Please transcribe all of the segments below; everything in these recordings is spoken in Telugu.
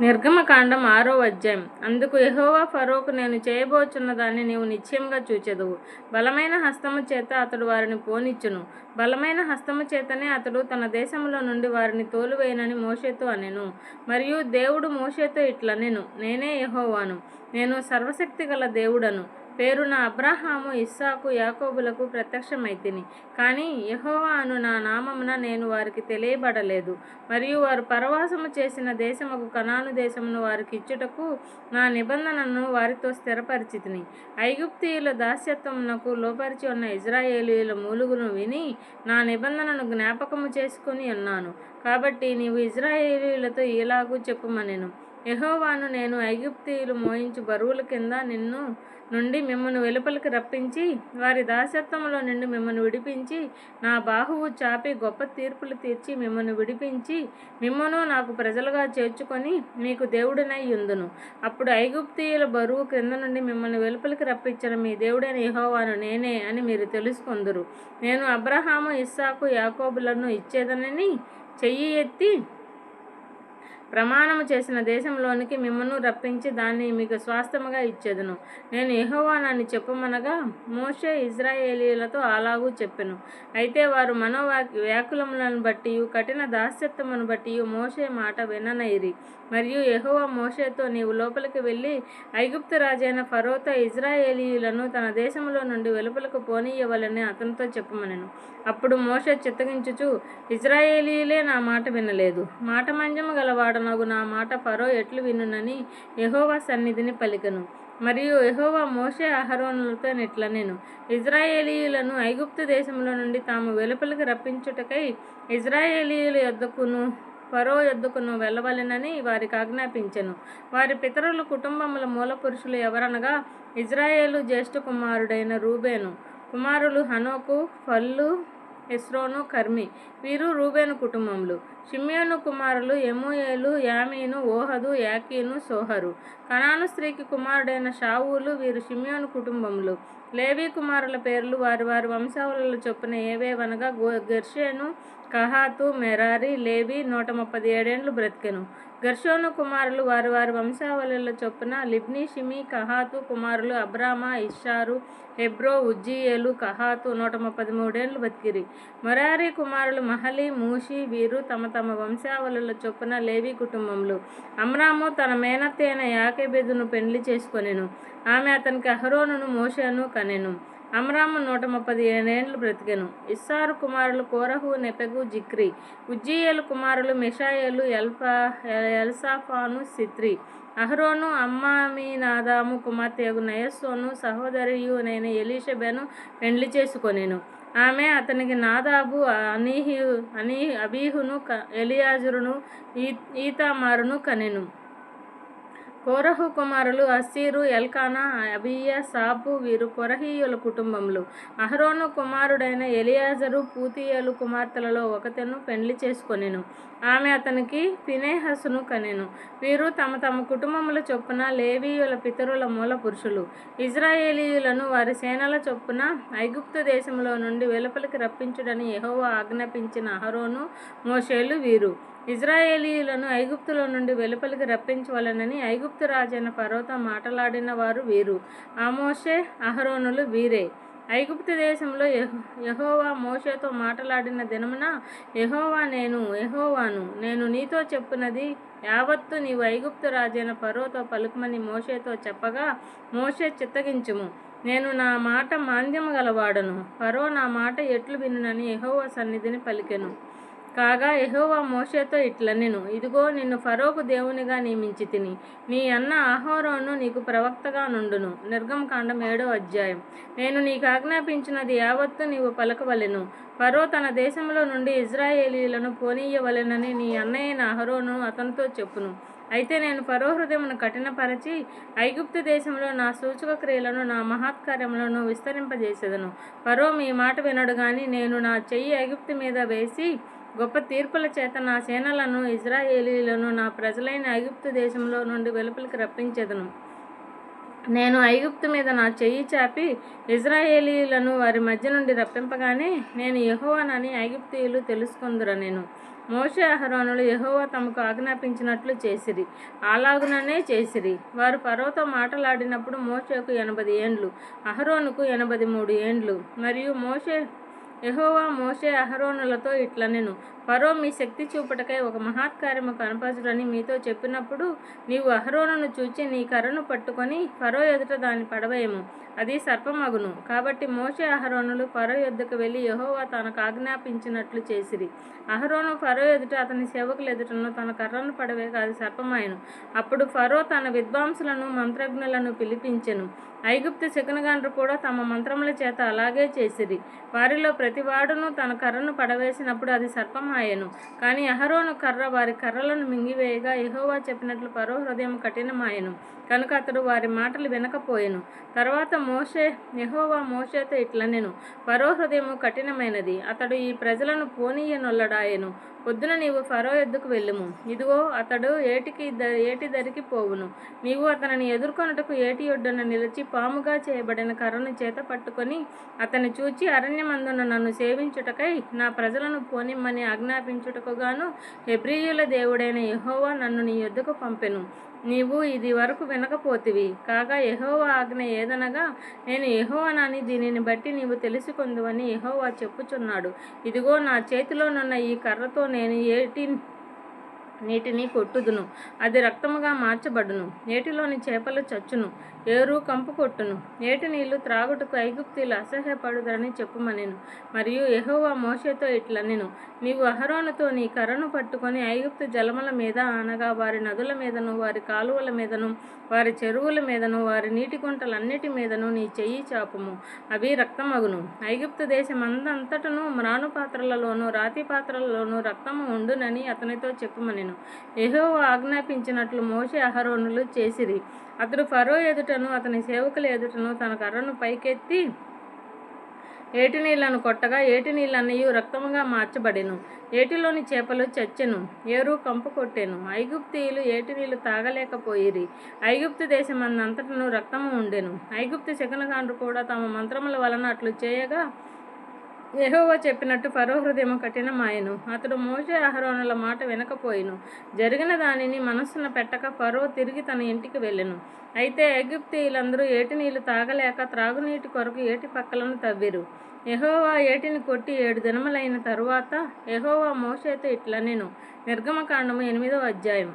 నిర్గమకాండం ఆరో అధ్యాయం. అందుకు యహోవా ఫరోకు నేను చేయబోచున్న దాన్ని నీవు నిశ్చయంగా చూచెదవు. బలమైన హస్తము చేత అతడు వారిని పోనిచ్చును. బలమైన హస్తము చేతనే అతడు తన దేశంలో నుండి వారిని తోలువేయనని మోషేతో అనెను. మరియు దేవుడు మోషేతో ఇట్లనెను. నేనే యహోవాను. నేను సర్వశక్తి గల దేవుడను. పేరున అబ్రహాము ఇస్సాకు యాకోబులకు ప్రత్యక్షమైతిని. కానీ యహోవా అను నా నామమున నేను వారికి తెలియబడలేదు. మరియు వారు పరవాసము చేసిన దేశముకు కనాను దేశమును వారికి ఇచ్చుటకు నా నిబంధనను వారితో స్థిరపరిచితిని. ఐగుప్తీయుల దాస్యత్వమునకు లోపరిచి ఉన్న ఇజ్రాయేలీయుల మూలుగును విని నా నిబంధనను జ్ఞాపకము చేసుకుని ఉన్నాను. కాబట్టి నీవు ఇజ్రాయేలీయులతో ఇలాగూ చెప్పుమనెను. యహోవాను నేను ఐగుప్తీయులు మోయించు బరువుల కింద నిన్ను నుండి మిమ్మను వెలుపలికి రప్పించి వారి దాసత్వంలో నుండి మిమ్మల్ని విడిపించి నా బాహువు చాపి గొప్ప తీర్పులు తీర్చి మిమ్మల్ని విడిపించి మిమ్మను నాకు ప్రజలుగా చేర్చుకొని మీకు దేవుడినై ఉందును. అప్పుడు ఐగుప్తీయుల బరువు క్రింద నుండి మిమ్మల్ని వెలుపలికి రప్పించిన మీ దేవుడైన యహోవాను నేనే అని మీరు తెలుసుకొందురు. నేను అబ్రహాము ఇస్సాకు యాకోబులను ఇచ్చేదనని చెయ్యి ఎత్తి ప్రమాణము చేసిన దేశంలోనికి మిమ్మను రప్పించి దాన్ని మీకు స్వాస్థముగా ఇచ్చేదను. నేను యెహోవానని చెప్పమనగా మోషే ఇజ్రాయేలీలతో అలాగూ చెప్పెను. అయితే వారు మనోవా వ్యాకులములను బట్టి కఠిన దాస్యత్వమును బట్టి మోషే మాట విననైరి. మరియు యహోవా మోషేతో నీవు లోపలికి వెళ్ళి ఐగుప్తు రాజైన ఫరోతో ఇజ్రాయేలీయులను తన దేశంలో నుండి వెలుపలకు పోనీయవలని అతనితో చెప్పమనెను. అప్పుడు మోషే చిత్తగించుచు ఇజ్రాయేలీలే నా మాట వినలేదు. మాట మంజము గలవాడనగు నా మాట ఫరో ఎట్లు వినునని యహోవా సన్నిధిని పలికను. మరియు యహోవా మోషే అహరోనులతో నెట్లనెను. ఇజ్రాయేలీయులను ఐగుప్తు దేశంలో నుండి తాము వెలుపలికి రప్పించుటకై ఇజ్రాయేలీయుల యొద్దకును ఫరో యొద్దకును వెళ్ళవలెనని వారికి ఆజ్ఞాపించెను. వారి పితరుల కుటుంబముల మూల పురుషులు ఎవరనగా ఇజ్రాయేలు జ్యేష్ఠ కుమారుడైన రూబేను. కుమారులు హనోకు ఫల్లు ఎస్రోను కర్మి. వీరు రూబేను కుటుంబంలో షిమ్యోను కుమారులు ఎమోయేలు యామీను ఓహదు యాకీను సోహరు. కనాను స్త్రీకి కుమారుడైన షావులు వీరు షిమ్యోను కుటుంబములు. లేవీ కుమారుల పేర్లు వారి వారి వంశావళుల చొప్పున ఏవేవనగా గో గెర్షేను కహాతు మెరారి లేవి నూట ముప్పది ఏడేండ్లు బ్రతికెను. గర్షోను కుమారులు వారి వారి వంశావళుల చొప్పున లిబ్ని షిమి కహాతు కుమారులు అబ్రామా ఇషారు హెబ్రో ఉజ్జీయలు కహాతు నూట ముప్పది మూడేళ్ళు బతికిరి. మొరారి కుమారులు మహలి మూషి వీరు తమ తమ వంశావళుల చొప్పున లేవి కుటుంబములు. అమ్రాము తన మేనత్తైన యాకెబెదును పెండ్లి చేసుకొనెను. ఆమె అతనికి అహరోనును మోషను కనెను. అమ్రాము నూట ముప్పై ఏడేండ్లు బ్రతికెను. ఇస్సారు కుమారులు కోరహు నెపెగు జిక్రి ఉజ్జీయలు కుమారులు మిషాయలు ఎల్ఫా ఎల్సాఫాను సిత్రి అహరోను అమ్మామీనాదాము కుమార్తెగు నయస్సోను సహోదరియు నేను ఎలీషబెను పెండ్లి చేసుకొనేను. ఆమె అతనికి నాదాబు అనీహి అనీ అబీహును క ఎలియాజురును ఈ ఈతామారును కనెను. కోరహు కుమారులు అస్సీరు ఎల్కానా అబియ సాపు వీరు కొరహీయుల కుటుంబములు. అహరోను కుమారుడైన ఎలియాజరు పూతీయలు కుమార్తెలలో ఒకతెను పెండ్లి చేసుకొనెను. ఆమె అతనికి ఫినేహసును కనెను. వీరు తమ తమ కుటుంబముల చొప్పున లేవీయుల పితరుల మూల పురుషులు. ఇజ్రాయేలీయులను వారి సేనల చొప్పున ఐగుప్తు దేశంలో నుండి వెలుపలికి రప్పించుడని యహోవ ఆజ్ఞాపించిన అహరోను మోషేలు వీరు. ఇజ్రాయేలీయులను ఐగుప్తులో నుండి వెలుపలికి రప్పించవలనని ఐగుప్తు రాజైన పర్వతం మాట్లాడిన వారు వీరు. ఆమోషే అహరోనులు వీరే. ఐగుప్తు దేశంలో యహోవా మోషేతో మాట్లాడిన దినమున యహోవా నేను యహోవాను నేను నీతో చెప్పినది యావత్తు నీవు ఐగుప్తు రాజైన ఫరోతో పలుకుమని మోషేతో చెప్పగా మోషే చిత్తగించుము. నేను నా మాట మాంద్యము గలవాడను. ఫరో నా మాట ఎట్లు వినునని యహోవా సన్నిధిని పలికెను. కాగా యహోవా మోషేతో ఇట్లనెను ఇదిగో నిన్ను ఫరోకు దేవునిగా నియమించి తిని. నీ అన్న ఆహోరోను నీకు ప్రవక్తగా నుండును. నిర్గమకాండం ఏడో అధ్యాయం. నేను నీకు ఆజ్ఞాపించినది యావత్తు నీవు పలకవలెను. ఫరో తన దేశంలో నుండి ఇజ్రాయేలీలను పోనీయవలెనని నీ అన్నయ్యైన అహరోను అతనితో చెప్పును. అయితే నేను ఫరో హృదయమును కఠినపరచి ఐగుప్తు దేశంలో నా సూచక క్రియలను నా మహత్కార్యములను విస్తరింపజేసేదను. ఫరో మీ మాట వినడు కానీ నేను నా చెయ్యి ఐగుప్తు మీద వేసి గొప్ప తీర్పుల చేత నా సేనలను ఇజ్రాయేలీలను నా ప్రజలైన ఐగుప్తు దేశంలో నుండి వెలుపలికి రప్పించెదను. నేను ఐగుప్తు మీద నా చెయ్యి చాపి ఇజ్రాయేలీలను వారి మధ్య నుండి రప్పింపగానే నేను యహోవానని ఐగుప్తీయులు తెలుసుకుందురా నేను. మోషే అహరోనులు యెహోవా తమకు ఆజ్ఞాపించినట్లు చేసిరి. అలాగుననే చేసిరి. వారు ఫరోతో మాటలాడినప్పుడు మోషేకు ఎనభై ఏండ్లు అహరోనుకు ఎనభై మూడు ఏండ్లు మరియు మోషే యహోవా మోషే అహరోనులతో ఇట్లనెను. పరో ఫరో మీ శక్తి చూపుటకై ఒక మహత్కార్యము కనపరచుడని మీతో చెప్పినప్పుడు నీవు అహరోనను చూచి నీ కర్రను పట్టుకొని ఫరో ఎదుట దాన్ని పడవేయము. అది సర్పమగును. కాబట్టి మోషే అహరోనులు ఫరో ఎద్దుకు వెళ్ళి యెహోవా తనకు ఆజ్ఞాపించినట్లు చేసిరి. అహరోను ఫరో ఎదుట అతని సేవకుల ఎదుటను తన కర్రను పడవే అది సర్పమాయను. అప్పుడు ఫరో తన విద్వాంసులను మంత్రజ్ఞులను పిలిపించెను. ఐగుప్తు శకునగాండ్రు కూడా తమ మంత్రముల చేత అలాగే చేసిరి. వారిలో ప్రతివాడును తన కర్రను పడవేసినప్పుడు అది సర్పమాయెను కానీ అహరోను కర్ర వారి కర్రలను మింగివేయగా ఎహోవా చెప్పినట్లు పరో హృదయం కఠినమాయెను. కనుక అతడు వారి మాటలు వినకపోయెను. తర్వాత మోషే ఎహోవా మోషేతో ఇట్లనెను. పరో హృదయము కఠినమైనది. అతడు ఈ ప్రజలను పోనీయనొల్లడాయెను. పొద్దున నీవు ఫరో ఎద్దుకు వెళ్ళుము. ఇదిగో అతడు ఏటికి ద ఏటి దరికి పోవును. నీవు అతనిని ఎదుర్కొనుటకు ఏటి ఒడ్డున నిలిచి పాముగా చేయబడిన కర్రను చేత పట్టుకొని అతన్ని చూచి అరణ్యమందున నన్ను సేవించుటకై నా ప్రజలను పోనిమ్మని ఆజ్ఞాపించుటకు గాను హెబ్రియుల దేవుడైన యహోవా నన్ను నీ యొద్దకు పంపెను. నీవు ఇది వరకు వినకపోతివి. కాగా యెహోవా ఆజ్ఞ ఏదనగా నేను యహోవనని దీనిని బట్టి నీవు తెలుసుకుందువని యహోవా చెప్పుచున్నాడు. ఇదిగో నా చేతిలోనున్న ఈ కర్రతో నేను ఏటి నీటిని కొట్టుదును. అది రక్తముగా మార్చబడును. నీటిలోని చేపలు చచ్చును. ఏరు కంపు కొట్టును. ఏటి నీళ్ళు త్రాగుటకు ఐగుప్తీలు అసహ్యపడుదరని చెప్పుమనెను. మరియు ఎహోవా మోషేతో ఇట్లనెను. నీవు అహరోనుతో నీ కర్రను పట్టుకొని ఐగుప్తు జలముల మీద అనగా వారి నదుల మీదను వారి కాలువల మీదను వారి చెరువుల మీదను వారి నీటి గుంటలన్నిటి మీదను నీ చెయ్యి చాపము. అవి రక్తమగును. ఐగుప్తు దేశమందంతటను మ్రాను పాత్రలలోను రాతి పాత్రలలోను రక్తము ఉండునని అతనితో చెప్పుమనెను యెహోవా ఆజ్ఞాపించినట్లు మోషే అహరోనులు చేసిరి. అతడు ఫరో ఎదుటను అతని సేవకుల ఎదుటను తన కర్రను పైకెత్తి ఏటి నీళ్ళను కొట్టగా ఏటి నీళ్ళన్నయు రక్తముగా మార్చబడెను. ఏటిలోని చేపలు చచ్చెను ఏరు కంపు కొట్టెను. ఐగుప్తీయులు ఏటి నీళ్ళు తాగలేకపోయిరి. ఐగుప్తు దేశమందంతటను రక్తము ఉండెను. ఐగుప్తు శకునగాండ్రు కూడా తమ మంత్రముల వలన అట్లు చేయగా యహోవా చెప్పినట్టు ఫరో హృదయం కఠినమాయను అతడు మోషే అహరోనుల మాట వినకపోయిను. జరిగిన దానిని మనస్సున పెట్టక ఫరో తిరిగి తన ఇంటికి వెళ్ళెను. అయితే ఎగిప్తీయులందరూ ఏటి నీళ్ళు తాగలేక త్రాగునీటి కొరకు ఏటి పక్కలను తవ్విరు. ఎహోవా ఏటిని కొట్టి ఏడు దినములైన తరువాత ఎహోవా మోషేతో ఇట్లా నేను నిర్గమకాండము ఎనిమిదో అధ్యాయం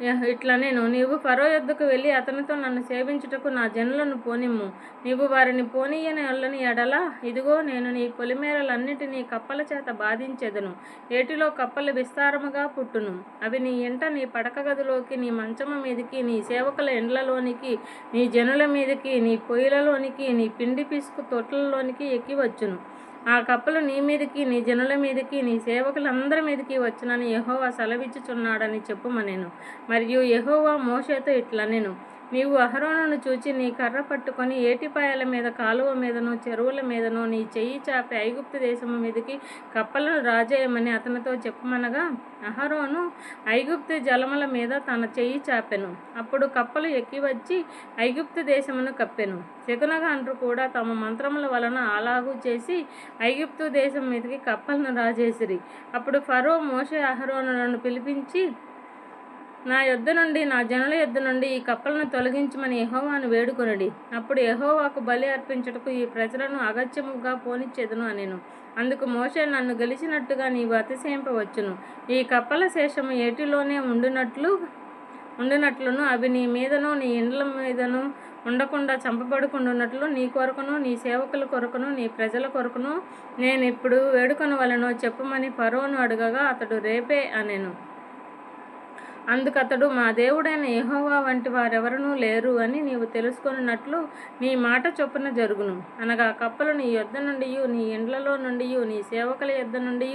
ఇట్లా నేను. నీవు ఫరో యొద్దకు వెళ్ళి అతనితో నన్ను సేవించుటకు నా జనులను పోనిమ్ము. నీవు వారిని పోనీయని వాళ్ళని ఎడల ఇదిగో నేను నీ పొలిమేరలన్నిటినీ కప్పల చేత బాధించెదను. ఏటిలో కప్పలు విస్తారముగా పుట్టును. అవి నీ ఇంట నీ పడక గదిలోకి నీ మంచము మీదకి నీ సేవకుల ఇండ్లలోనికి నీ జనుల మీదకి నీ పొయ్యిలలోనికి నీ పిండి పిసుకు తొట్లలోనికి ఎక్కి వచ్చును. ఆ కప్పలు నీ మీదకి నీ జనుల మీదకి నీ సేవకులందరి మీదకి వచ్చునని యహోవా సెలవిచ్చుచున్నాడని చెప్పుమనేను. మరియు యహోవా మోషేతో ఇట్లా నేను నీవు అహరోనును చూచి నీ కర్ర పట్టుకొని ఏటిపాయల మీద కాలువ మీదను చెరువుల మీదను నీ చెయ్యి చాపి ఐగుప్తు దేశము మీదకి కప్పలను రాజేయమని అతనితో చెప్పమనగా అహరోను ఐగుప్తు జలముల మీద తన చెయ్యి చాపెను. అప్పుడు కప్పలు ఎక్కి వచ్చి ఐగుప్తు దేశమును కప్పెను. శకునగాండ్రు కూడా తమ మంత్రముల వలన అలాగూ చేసి ఐగుప్తు దేశం మీదకి కప్పలను రాజేసిరి. అప్పుడు ఫరో మోషే అహరోనులను పిలిపించి నా యొద్ద నుండి నా జనుల యొద్ద నుండి ఈ కప్పలను తొలగించమని యహోవాను వేడుకొనుడి. అప్పుడు యహోవాకు బలి అర్పించుటకు ఈ ప్రజలను అగత్యముగా పోనిచ్చేదను అనేను. అందుకు మోషే నన్ను గెలిచినట్టుగా నీవు అతిశయింపవచ్చును. ఈ కప్పల శేషము ఏటిలోనే ఉండునట్లు ఉండునట్లును అవి నీ మీదను నీ ఇండ్ల మీదను ఉండకుండా చంపబడుకుండున్నట్లు నీ కొరకును నీ సేవకుల కొరకును నీ ప్రజల కొరకును నేను ఇప్పుడు వేడుకొనవలెనో చెప్పమని ఫరోను అడగగా అతడు రేపే అనేను. అందుకతడు మా దేవుడైన యెహోవా వంటి వారెవరనూ లేరు అని నీవు తెలుసుకున్నట్లు నీ మాట చొప్పున జరుగును. అనగా కప్పలు నీ యొద్ద నుండి నీ ఇండ్లలో నుండి నీ సేవకుల యొద్ద నుండి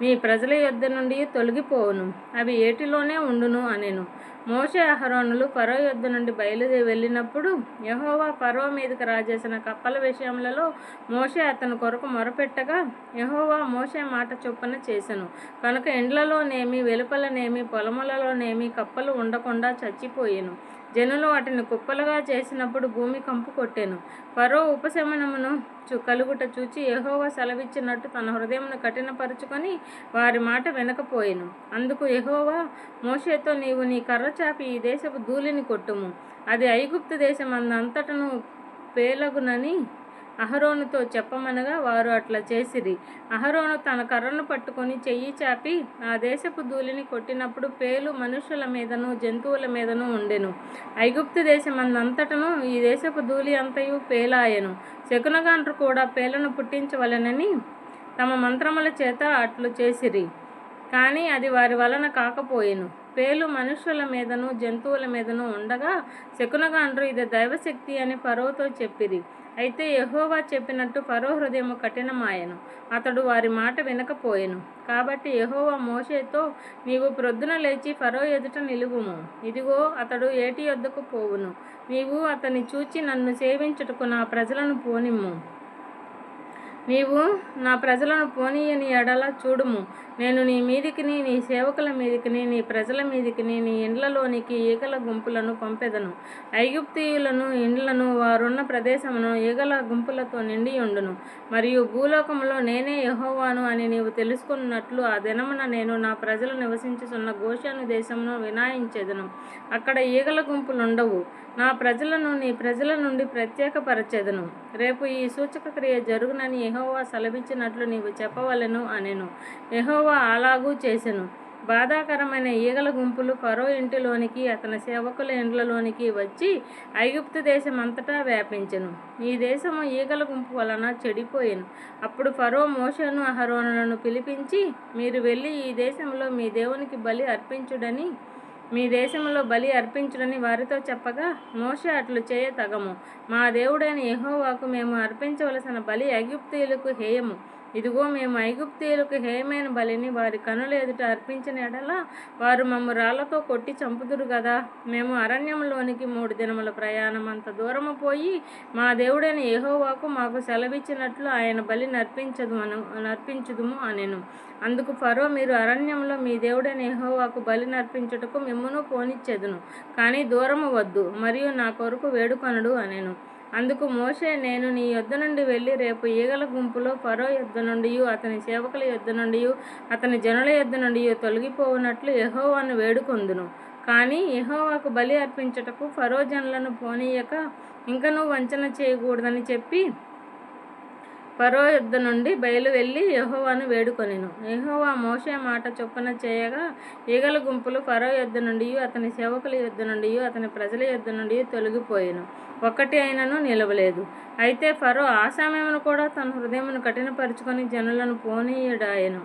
నీ ప్రజల యొద్ద నుండి తొలగిపోవును. అవి ఏటిలోనే ఉండును అనెను. మోషే అహరోనులు ఫరో యొద్ద నుండి బయలుదేరి వెళ్ళినప్పుడు యహోవా ఫరో మీదకి రాజేసిన కప్పల విషయములలో మోషే అతని కొరకు మొరపెట్టగా యహోవా మోషే మాట చొప్పున చేసెను. కనుక ఇండ్లలోనేమి వెలుపలనేమి పొలములలోనేమి కప్పలు ఉండకుండా చచ్చిపోయాను. జనులు వాటిని కుప్పలుగా చేసినప్పుడు భూమి కంపు కొట్టెను. పరో ఉపశమనమును చూ కలుగుట చూచి యహోవా సెలవిచ్చినట్టు తన హృదయమును కఠినపరుచుకొని వారి మాట వెనకపోయెను. అందుకు యహోవా మోషేతో నీవు నీ కర్ర చాపి ఈ దేశపు ధూళిని కొట్టుము. అది ఐగుప్తు దేశమందంతటను పేలగునని అహరోనుతో చెప్పమనగా వారు అట్లా చేసిరి. అహరోను తన కర్రను పట్టుకొని చెయ్యి చాపి ఆ దేశపు ధూళిని కొట్టినప్పుడు పేలు మనుషుల మీదను జంతువుల మీదను ఉండెను. ఐగుప్తు దేశమందంతటను ఈ దేశపు ధూళి అంతయు పేలాయెను. శకునగాండ్రు కూడా పేలను పుట్టించవలెనని తమ మంత్రముల చేత అట్లు చేసిరి. కానీ అది వారి వలన కాకపోయెను. పేలు మనుషుల మీదను జంతువుల మీదను ఉండగా శకునగాండ్రు ఇది దైవశక్తి అని ఫరోతో చెప్పిరి. అయితే యహోవా చెప్పినట్టు ఫరో హృదయము కఠినమాయెను. అతడు వారి మాట వినకపోయెను. కాబట్టి యహోవా మోషేతో నీవు ప్రొద్దున లేచి ఫరో ఎదుట నిలువుము. ఇదిగో అతడు ఏటి యొద్దకు పోవును. నీవు అతని చూచి నన్ను సేవించుటకు నా ప్రజలను పోనిమ్ము. నీవు నా ప్రజలను పోనీయని ఎడల చూడుము. నేను నీ మీదికిని నీ సేవకుల మీదికిని నీ ప్రజల మీదికిని నీ ఇండ్లలోనికి ఈగల గుంపులను పంపెదను. ఐగుప్తీయులను ఇండ్లను వారున్న ప్రదేశమును ఈగల గుంపులతో నిండి ఉండును. మరియు భూలోకములో నేనే యహోవాను అని నీవు తెలుసుకున్నట్లు ఆ దినమున నేను నా ప్రజలు నివసించుచున్న గోషాను దేశమును వినాయించెదను. అక్కడ ఈగల గుంపులుండవు. నా ప్రజలను నీ ప్రజల నుండి ప్రత్యేకపరచెదను. రేపు ఈ సూచక క్రియ జరుగునని ఎహోవా సెలవిచ్చినట్లు నీవు చెప్పవలను అనెను. ఎహోవా అలాగూ చేసెను. బాధాకరమైన ఈగల గుంపులు ఫరో ఇంటిలోనికి అతని సేవకుల ఇండ్లలోనికి వచ్చి ఐగుప్తు దేశం అంతటా వ్యాపించెను. ఈ దేశము ఈగల గుంపు వలన చెడిపోయాను. అప్పుడు ఫరో మోషను అహరోనులను పిలిపించి మీరు వెళ్ళి ఈ దేశంలో మీ దేవునికి బలి అర్పించుడని మీ దేశంలో బలి అర్పించుడని వారితో చెప్పగా మోషే అట్లు చేయ తగము మా దేవుడైన యహోవాకు మేము అర్పించవలసిన బలి ఐగుప్తీయులకు హేయము. ఇదిగో మేము ఐగుప్తీయులకు హేమైన బలిని వారి కనుల ఎదుట అర్పించిన ఎడల వారు మమ్ము రాళ్ళతో కొట్టి చంపుదురు కదా మేము అరణ్యంలోనికి మూడు దినముల ప్రయాణం అంత దూరము పోయి మా దేవుడైన ఏహోవాకు మాకు సెలవిచ్చినట్లు ఆయన బలి నర్పించదు అను నర్పించుదుము అనెను. అందుకు ఫరో మీరు అరణ్యంలో మీ దేవుడైన ఏహోవాకు బలి నర్పించుటకు మిమ్మును పోనిచ్చేదును కానీ దూరము వద్దు మరియు నా కొరకు వేడుకొనడు అనెను. అందుకు మోషే నేను నీ యొద్ద నుండి వెళ్ళి రేపు ఈగల గుంపులో ఫరో యొద్ద నుండి అతని సేవకుల యొద్ద నుండి అతని జనుల యొద్ద నుండి తొలగిపోవునట్లు యహోవాను వేడుకొందును. కానీ యహోవాకు బలి అర్పించుటకు ఫరో జనులను పోనీయక ఇంకనూ వంచన చేయకూడదని చెప్పి పరో యుద్ధ నుండి బయలు వెళ్ళి యెహోవాను వేడుకొనెను. యెహోవా మోషే మాట చొప్పున చేయగా ఈగల గుంపులు ఫరో యుద్ధ నుండి అతని సేవకుల యుద్ధ నుండి అతని ప్రజల యుద్ధ నుండి తొలగిపోయెను. ఒక్కటి అయినను నిలవలేదు. అయితే ఫరో ఆ సమయమును కూడా తన హృదయమును కఠినపరుచుకొని జనులను పోనీయుడాయెను.